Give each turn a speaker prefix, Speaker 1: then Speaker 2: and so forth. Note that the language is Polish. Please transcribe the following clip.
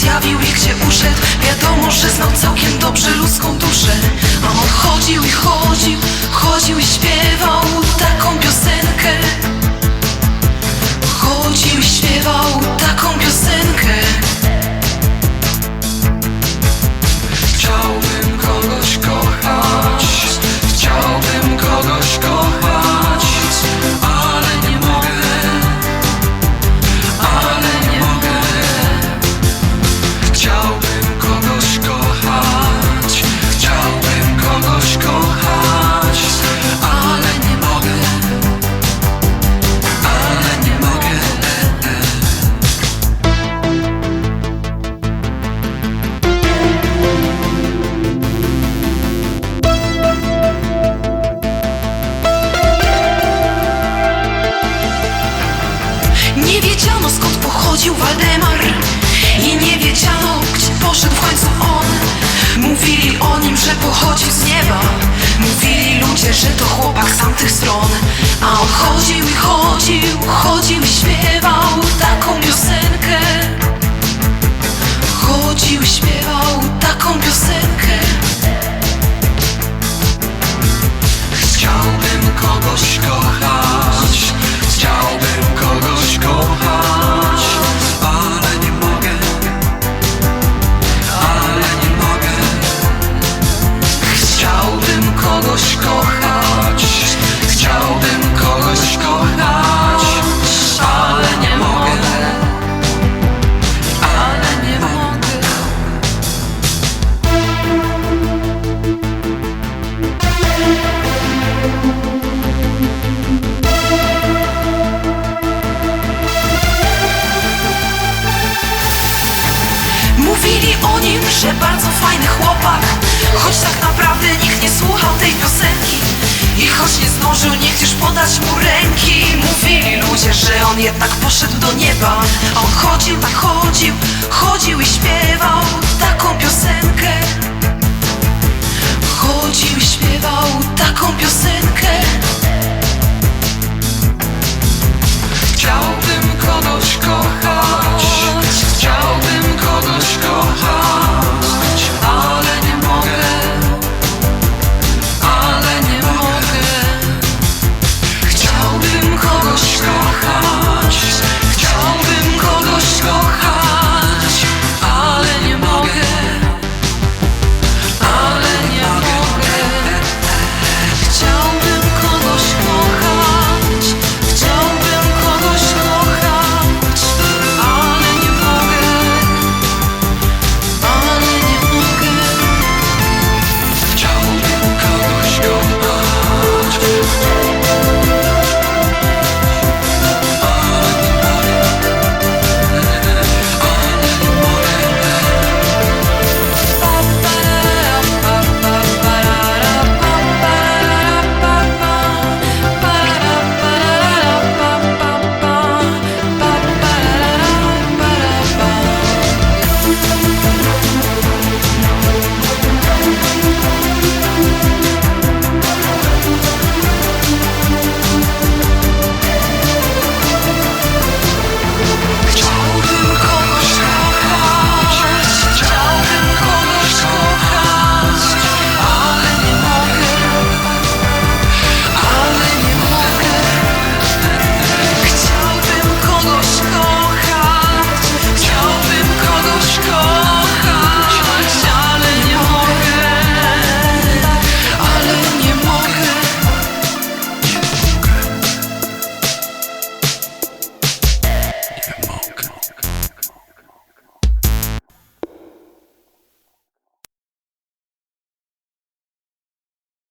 Speaker 1: zjawił i gdzie uszedł. Wiadomo, że znał całkiem dobrze ludzką duszę. A on chodził i chodził, chodził i śpiewał. Chodził Waldemar. I nie wiedziano, gdzie poszedł w końcu on. Mówili o nim, że pochodził z nieba. Mówili ludzie, że to chłopak z tamtych stron. A on chodził i chodził, chodził i śpiewał taką piosenkę. Chodził i śpiewał taką piosenkę że bardzo fajny chłopak. Choć tak naprawdę nikt nie słuchał tej piosenki. I choć nie zdążył nikt już podać mu ręki Mówili ludzie, że on jednak poszedł do nieba. A on chodził, tak chodził, chodził i śpiewał taką piosenkę